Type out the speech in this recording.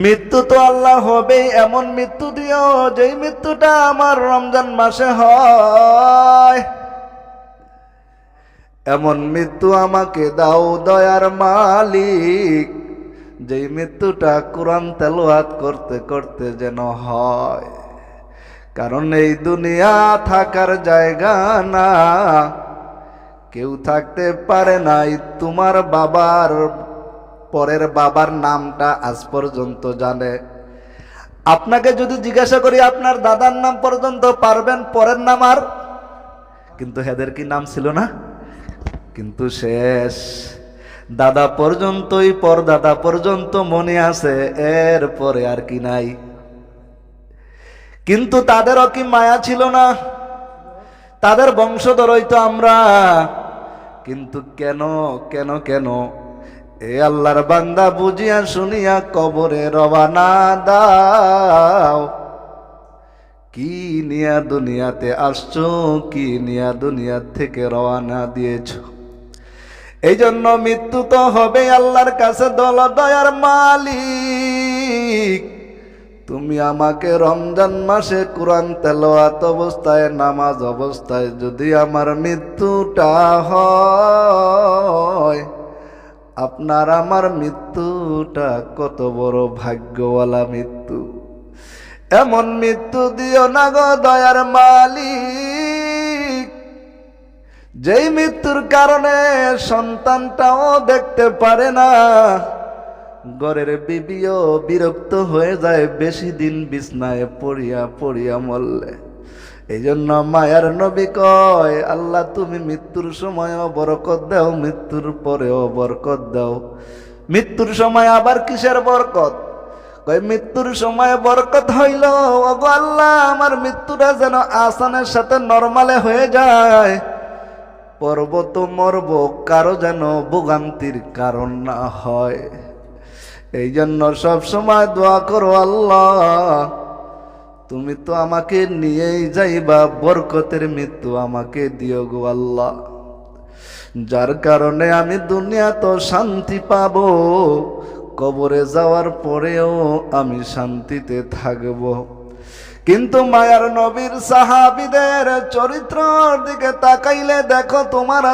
মৃত্যু তো আল্লাহ হবে এমন মৃত্যু দিও যেই মৃত্যুটা আমার রমজান মাসে হয়। এমন মৃত্যু আমাকে দাও দয়ার মালিক, যেই মৃত্যুটা কোরআন তেলোয়াত করতে করতে যেন হয়। কারণ এই দুনিয়া থাকার জায়গা না, কেউ থাকতে পারে নাই তোমার বাবার পরের বাবার নামটা আজ পর্যন্ত জানে। আপনাকে যদি জিজ্ঞাসা করি, আপনার দাদার নাম পর্যন্ত পারবেন পরের নাম আর? কিন্তু হেদের কি নাম ছিল না? কিন্তু শেষ। দাদা পর্যন্তই পর, দাদা পর্যন্ত মনে আছে, এর পরে আর কি নাই। কিন্তু তাদেরও কি মায়া ছিল না? তাদের বংশধরই তো আমরা। কিন্তু কেন কেন কেন এ আল্লাহর বান্দা বুঝিয়া শুনিয়া কবরে রবানা দাও। কি নিয়া দুনিয়াতে আসছো, কি নিয়া দুনিয়া থেকে রওয়ানা দিয়েছ? এই জন্য মৃত্যু তো হবে আল্লাহর কাছে দল দয়ার মালিক। তুমি আমাকে রমজান মাসে কোরআন তেলাওয়াত অবস্থায়, নামাজ অবস্থায় যদি আমার মৃত্যুটা হয় আপনার আমার মৃত্যুটা কত বড় ভাগ্যওয়ালা মৃত্যু। এমন মৃত্যু দিও না গো দয়ার মালিক। যেই মৃত্যুর কারণে সন্তানটাও দেখতে পারে না। ঘরের বিবিও বিরক্ত হয়ে যায়, বেশি দিন বিছনায় পড়িয়া পড়িয়া মরলে। এই জন্য মায়ার নবী কয়, আল্লাহ, তুমি মৃত্যুর সময়ও বরকত দাও, মৃত্যুর পরেও বরকত দাও। মৃত্যুর সময় আবার কিসের বরকত? কয়, মৃত্যুর সময় বরকত হইল, ওগো আল্লাহ, আমার মৃত্যুটা যেন আসানের সাথে নর্মালে হয়ে যায়। পর্বত মরব, কারও যেন ভোগান্তির কারণ না হয়। এই জন্য সব সময় দোয়া করো আল্লাহ তুমি তো আমাকে নিয়েই যাইবা, বরকতের মৃত্যু আমাকে দিও গো আল্লাহ। যার কারণে আমি দুনিয়া তো শান্তি পাব, কবরে যাওয়ার পরেও আমি শান্তিতে থাকব। কিন্তু মায়ার নবীর সাহাবিদের চরিত্রর দিকে তাকাইলে দেখো তোমার